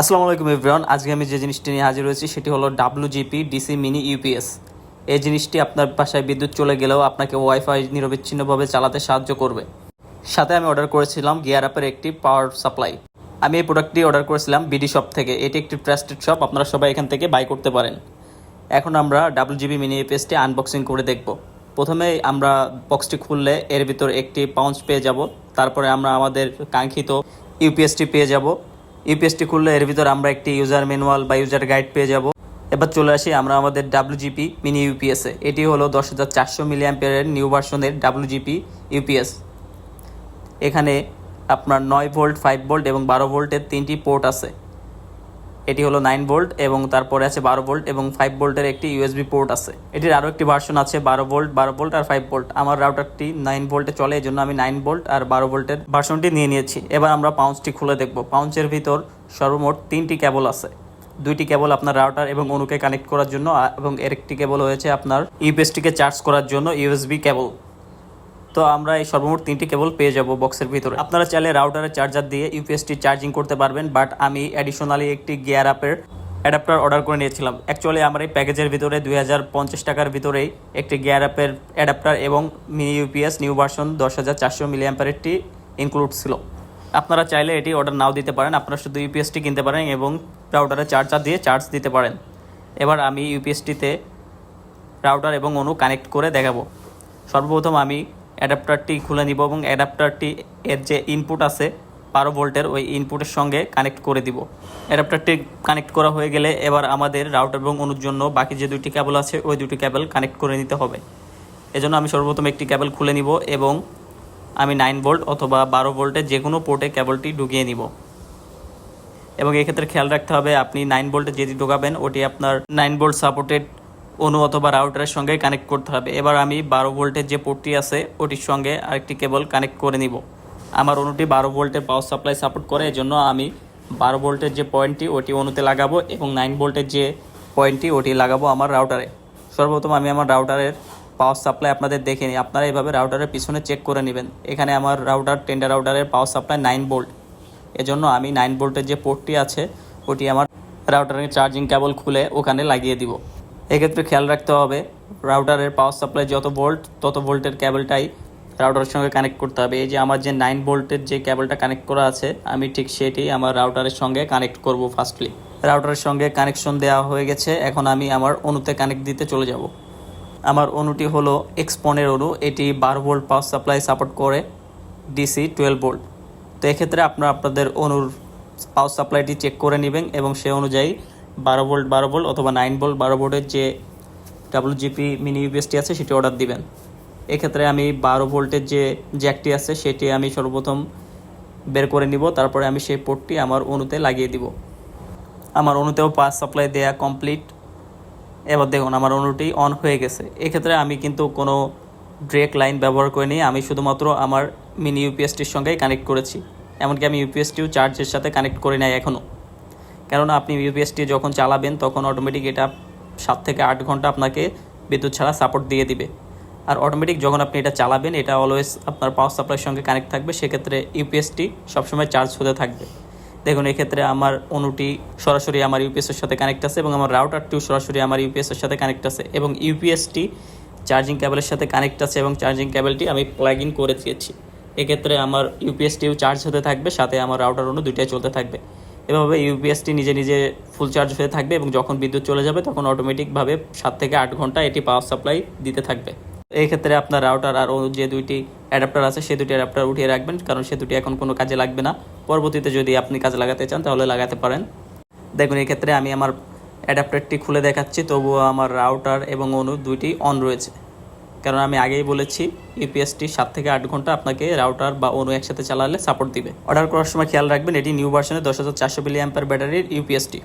আসসালামু আলাইকুম এভরিওয়ান। আজকে আমি যে জিনিসটি নিয়ে হাজির হয়েছি, সেটি হলো ডাব্লুজিপি ডিসি মিনি ইউপিএস এই জিনিসটি আপনার বাসায় বিদ্যুৎ চলে গেলেও আপনাকে ওয়াইফাই নিরবিচ্ছিন্নভাবে চালাতে সাহায্য করবে। সাথে আমি অর্ডার করেছিলাম গিয়ার অ্যাপের একটি পাওয়ার সাপ্লাই আমি এই প্রোডাক্টটি অর্ডার করেছিলাম বিডি শপ থেকে। এটি একটি ট্রাস্টেড শপ আপনারা সবাই এখান থেকে বাই করতে পারেন। এখন আমরা ডাব্লুজিবি মিনি ইউপিএসটি আনবক্সিং করে দেখব। প্রথমে আমরা বক্সটি খুললে এর ভিতর একটি পাউঞ্চ পেয়ে যাব। তারপরে আমরা আমাদের কাঙ্ক্ষিত ইউপিএসটি পেয়ে যাব। ইউপিএসটি খুললে এর ভিতর আমরা একটি ইউজার ম্যানুয়াল বা ইউজার গাইড পেয়ে যাব। এবার চলে আসি আমরা আমাদের ডাব্লুজিপি মিনি ইউপিএসে এটি হলো দশ হাজার চারশো মিলিয়াম্পিয়ারের নিউ ভার্সনের ডাব্লুজিপি ইউপিএস এখানে আপনার নয় ভোল্ট ফাইভ ভোল্ট এবং বারো ভোল্টের তিনটি পোর্ট আছে। এটি হলো নাইন ভোল্ট এবং তারপরে আছে বারো ভোল্ট এবং ফাইভ ভোল্টের একটি ইউএসবি পোর্ট আছে। এটির আরও একটি ভার্সন আছে, বারো ভোল্ট বারো ভোল্ট আর ফাইভ ভোল্ট। আমার রাউটারটি নাইন ভোল্টে চলে এই জন্য আমি নাইন ভোল্ট আর বারো ভোল্টের ভার্সনটি নিয়ে নিয়েছি। এবার আমরা পাউন্সটি খুলে দেখব। পাউন্সের ভিতর সর্বমোট তিনটি কেবল আছে। দুইটি কেবল আপনার রাউটার এবং অনুকে কানেক্ট করার জন্য এবং এর একটি কেবল হয়েছে আপনার ইউপিএসটিকে চার্জ করার জন্য ইউএসবি কেবল। তো আমরা এই সর্বমোট তিনটি কেবল পেয়ে যাব বক্সের ভিতরে। আপনারা চাইলে রাউটারের চার্জার দিয়ে ইউপিএসটি চার্জিং করতে পারবেন বাট আমি অ্যাডিশনালি একটি গিয়ার আপের অ্যাডাপ্টার অর্ডার করে নিয়েছিলাম। অ্যাকচুয়ালি আমার এই প্যাকেজের ভিতরে দুই হাজার পঞ্চাশ টাকার ভিতরেই একটি গিয়ার আপের অ্যাডাপ্টার এবং মিনি ইউপিএস নিউ ভার্সন দশ হাজার চারশো মিলি অ্যাম্পারেরটি ইনক্লুড ছিল। আপনারা চাইলে এটি অর্ডার নাও দিতে পারেন। আপনারা শুধু ইউপিএসটি কিনতে পারেন এবং রাউটারে চার্জার দিয়ে চার্জ দিতে পারেন। এবার আমি ইউপিএসটিতে রাউটার এবং অনু কানেক্ট করে দেখাবো। সর্বপ্রথম আমি অ্যাডাপ্টারটি খুলে নিব এবং অ্যাডাপ্টারটি এর যে ইনপুট আছে, বারো ভোল্টের ওই ইনপুটের সঙ্গে কানেক্ট করে দিব। অ্যাডাপ্টারটি কানেক্ট করা হয়ে গেলে এবার আমাদের রাউটার এবং অনুর জন্য বাকি যে দুটি কেবল আছে, ওই দুটি কেবল কানেক্ট করে নিতে হবে। এজন্য আমি সর্বপ্রথম একটি কেবল খুলে নিব এবং আমি নাইন ভোল্ট অথবা বারো ভোল্টের যে কোনো পোর্টে কেবলটি ঢুকিয়ে নিব। এবং এক্ষেত্রে খেয়াল রাখতে হবে, আপনি নাইন ভোল্টে যেটি ঢোকাবেন, ওটি আপনার নাইন ভোল্ট সাপোর্টেড অনু অথবা রাউটারের সঙ্গে কানেক্ট করতে হবে। এবার আমি বারো ভোল্টের যে পোর্টটি আছে, ওটির সঙ্গে আরেকটি কেবল কানেক্ট করে নিব। আমার অনুটি বারো ভোল্টের পাওয়ার সাপ্লাই সাপোর্ট করে, এজন্য আমি বারো ভোল্টের যে পয়েন্টটি, ওটি অনুতে লাগাবো এবং নাইন ভোল্টের যে পয়েন্টটি, ওটি লাগাবো আমার রাউটারে। সর্বপ্রথম আমি আমার রাউটারের পাওয়ার সাপ্লাই আপনাদের দেখে নিই। আপনারা এইভাবে রাউটারের পিছনে চেক করে নেবেন। এখানে আমার রাউটার টেন্ডার রাউটারের পাওয়ার সাপ্লাই নাইন ভোল্ট এজন্য আমি নাইন ভোল্টের যে পোর্টটি আছে, ওটি আমার রাউটারের চার্জিং কেবল খুলে ওখানে লাগিয়ে দিব। এক্ষেত্রে খেয়াল রাখতে হবে রাউটারের পাওয়ার সাপ্লাই যত ভোল্ট তত ভোল্টের ক্যাবেলটাই রাউটারের সঙ্গে কানেক্ট করতে হবে। এই যে আমার যে নাইন ভোল্টের যে ক্যাবেলটা কানেক্ট করা আছে, আমি ঠিক সেটি আমার রাউটারের সঙ্গে কানেক্ট করব ফার্স্টলি রাউটারের সঙ্গে কানেকশন দেওয়া হয়ে গেছে, এখন আমি আমার অনুতে কানেক্ট দিতে চলে যাব। আমার অনুটি হলো এক্সপনের অনু এটি বারো ভোল্ট পাওয়ার সাপ্লাই সাপোর্ট করে ডিসি টুয়েলভ ভোল্ট তো এক্ষেত্রে আপনারা আপনাদের অনুর পাওয়ার সাপ্লাইটি চেক করে নেবেন এবং সে অনুযায়ী বারো ভোল্ট বারো ভোল্ট অথবা নাইন ভোল্ট, বারো ভোল্টের যে ডাব্লুজিপি মিনি ইউপিএসটি আছে, সেটি অর্ডার দিবেন। এক্ষেত্রে আমি বারো ভোল্টের যে জ্যাকটি আছে, সেটি আমি সর্বপ্রথম বের করে নিব, তারপরে আমি সেই পোর্টটি আমার অনুতে লাগিয়ে দিব। আমার অনুতেও পাওয়ার সাপ্লাই দেয়া কমপ্লিট এবার দেখুন, আমার অনুটি অন হয়ে গেছে। এক্ষেত্রে আমি কিন্তু কোনো ড্রেক লাইন ব্যবহার করিনি, আমি শুধুমাত্র আমার মিনি ইউপিএসটির সঙ্গেই কানেক্ট করেছি। এমনকি আমি ইউপিএসটিও চার্জের সাথে কানেক্ট করে নাই এখনও কেননা আপনি ইউপিএসটি যখন চালাবেন, তখন অটোমেটিক এটা সাত থেকে আট ঘণ্টা আপনাকে বিদ্যুৎ ছাড়া সাপোর্ট দিয়ে দিবে। আর অটোমেটিক যখন আপনি এটা চালাবেন, এটা অলওয়েজ আপনার পাওয়ার সাপ্লাইয়ের সঙ্গে কানেক্ট থাকবে, সেক্ষেত্রে ইউপিএসটি সবসময় চার্জ হতে থাকবে। দেখুন, এক্ষেত্রে আমার অনুটি সরাসরি আমার ইউপিএসের সাথে কানেক্ট আছে এবং আমার রাউটারটিও সরাসরি আমার ইউপিএসের সাথে কানেক্ট আছে এবং ইউপিএসটি চার্জিং কেবলের সাথে কানেক্ট আছে এবং চার্জিং কেবলটি আমি প্লাগ ইন করে দিয়েছি। এক্ষেত্রে আমার ইউপিএসটিও চার্জ হতে থাকবে, সাথে আমার রাউটার অনু দুইটাই চলতে থাকবে। এভাবে ইউপিএসটি নিজে নিজে ফুল চার্জ হয়ে থাকবে এবং যখন বিদ্যুৎ চলে যাবে তখন অটোমেটিকভাবে সাত থেকে আট ঘণ্টা এটি পাওয়ার সাপ্লাই দিতে থাকবে। এই ক্ষেত্রে আপনার রাউটার আর যে দুইটি অ্যাডাপ্টার আছে, সে দুটি অ্যাডাপ্টার উঠিয়ে রাখবেন, কারণ সে দুটি এখন কোনো কাজে লাগবে না। পরবর্তীতে যদি আপনি কাজে লাগাতে চান, তাহলে লাগাতে পারেন। দেখুন, এই ক্ষেত্রে আমি আমার অ্যাডাপ্টারটি খুলে দেখাচ্ছি, তবুও আমার রাউটার এবং অনু দুইটি অন রয়েছে। কারণ আমি আগেই বলেছি ইউপিএসটি সাত থেকে আট ঘণ্টা আপনাকে রাউটার বা অনু একসাথে চালালে সাপোর্ট দিবে। অর্ডার করার সময় খেয়াল রাখবেন, এটি নিউ ভার্সনের দশ হাজার চারশো মিলি ব্যাটারির ইউপিএসটি